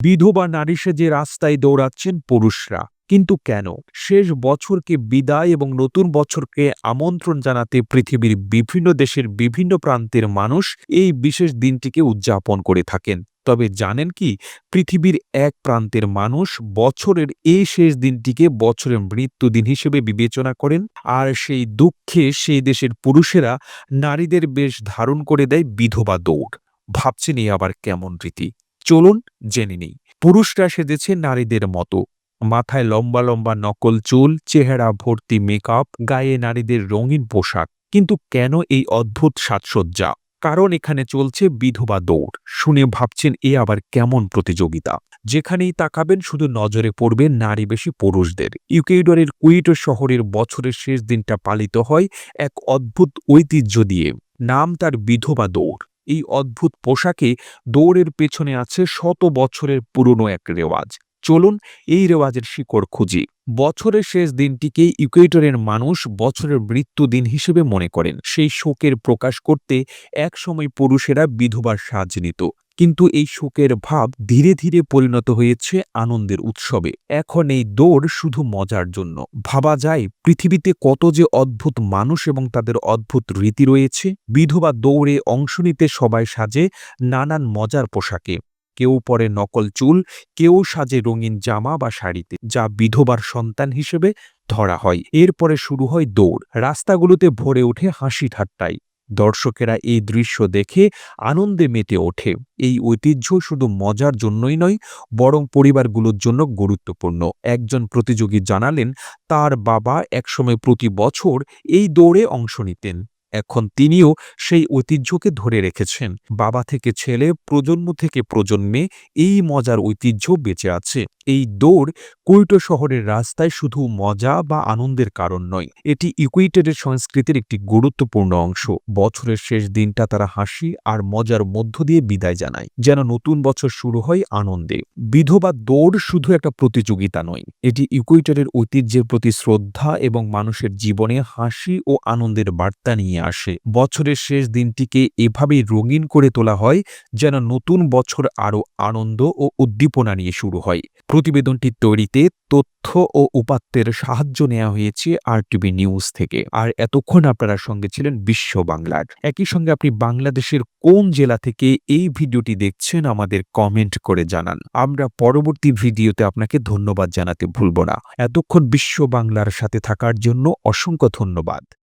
বিধবা নারী যে রাস্তায় দৌড়াচ্ছেন পুরুষরা। কিন্তু কেন? শেষ বছরকে বিদায় এবং নতুন বছরকে আমন্ত্রণ জানাতে পৃথিবীর বিভিন্ন দেশের বিভিন্ন প্রান্তের মানুষ এই বিশেষ দিনটিকে উদযাপন করে থাকেন। তবে জানেন কি? পৃথিবীর এক প্রান্তের মানুষ বছরের এই শেষ দিনটিকে বছরের মৃত্যুদিন হিসেবে বিবেচনা করেন। আর সেই দুঃখে সেই দেশের পুরুষেরা নারীদের বেশ ধারণ করে দেয় বিধবা দৌড়। ভাবছেন এই আবার কেমন রীতি? চলুন জেনে নেই। পুরুষরা সেজেছে নারীদের মতো। মাথায় লম্বা লম্বা নকল চুল, চেহারা ভর্তি মেকআপ, গায়ে নারীদের রঙিন পোশাক। কিন্তু কেন এই অদ্ভুত সাজসজ্জা? কারণ এখানে চলছে বিধবা দৌড়। শুনে ভাবছেন, এ আবার কেমন প্রতিযোগিতা? যেখানেই তাকাবেন, শুধু নজরে পড়বে নারী বেশি পুরুষদের। ইউকেইডরের কুইটো শহরের বছরের শেষ দিনটা পালিত হয় এক অদ্ভুত ঐতিহ্য দিয়ে। নাম তার বিধবা দৌড়। এই অদ্ভুত পোশাকে দৌড়ের পেছনে আছে শত বছরের পুরনো এক রেওয়াজ। চলুন এই রেওয়াজের শিকড় খুঁজি। বছরের শেষ দিনটিকে ইকুয়েটরের মানুষ বছরের মৃত্যুদিন হিসেবে মনে করেন। সেই শোকের প্রকাশ করতে একসময় পুরুষেরা বিধবার সাজ নিত। কিন্তু এই শোকের ভাব ধীরে ধীরে পরিণত হয়েছে আনন্দের উৎসবে। এখন এই দৌড় শুধু মজার জন্য। ভাবা যায় পৃথিবীতে কত যে অদ্ভুত মানুষ এবং তাদের অদ্ভুত রীতি রয়েছে। বিধবা দৌড়ে অংশ নিতে সবাই সাজে নানান মজার পোশাকে। কেউ পরে নকল চুল, কেউ সাজে রঙিন জামা বা শাড়িতে, যা বিধবার সন্তান হিসেবে ধরা হয়। এরপরে শুরু হয় দৌড়। রাস্তাগুলোতে ভরে ওঠে হাসি ঠাট্টায় দর্শকেরা এই দৃশ্য দেখে আনন্দে মেতে ওঠে। এই ঐতিহ্য শুধু মজার জন্যই নয়, বরং পরিবারগুলোর জন্য গুরুত্বপূর্ণ। একজন প্রতিযোগী জানালেন, তার বাবা একসময় প্রতি বছর এই দৌড়ে অংশ নিতেন। এখন তিনিও সেই ঐতিহ্যকে ধরে রেখেছেন। বাবা থেকে ছেলে, প্রজন্ম থেকে প্রজন্মে এই মজার ঐতিহ্য বেঁচে আছে। এই দৌড় কুইটো শহরের রাস্তায় শুধু মজা বা আনন্দের কারণ নয়, এটি ইকুইটেডের সংস্কৃতির একটি গুরুত্বপূর্ণ অংশ। বছরের শেষ দিনটা তারা হাসি আর মজার মধ্য দিয়ে বিদায় জানায়, যেন নতুন বছর শুরু হয় আনন্দে। বিধবা দৌড় শুধু একটা প্রতিযোগিতা নয়, এটি ইকুইটেডের ঐতিহ্যের প্রতি শ্রদ্ধা এবং মানুষের জীবনে হাসি ও আনন্দের বার্তা নিয়ে আসে। বছরের শেষ দিনটিকে এভাবেই রঙিন করে তোলা হয় যেন নতুন বছর আরও আনন্দ ও উদ্দীপনা নিয়ে শুরু হয়। প্রতিবেদনটি তৈরিতে তথ্য ও উপাত্তের সাহায্য নেওয়া হয়েছে আর টিভি নিউজ থেকে। আর এতক্ষণ আপনারা সঙ্গে ছিলেন বিশ্ব বাংলার। একই সঙ্গে আপনি বাংলাদেশের কোন জেলা থেকে এই ভিডিওটি দেখছেন আমাদের কমেন্ট করে জানান। আমরা পরবর্তী ভিডিওতে আপনাকে ধন্যবাদ জানাতে ভুলব না। এতক্ষণ বিশ্ব বাংলার সাথে থাকার জন্য অসংখ্য ধন্যবাদ।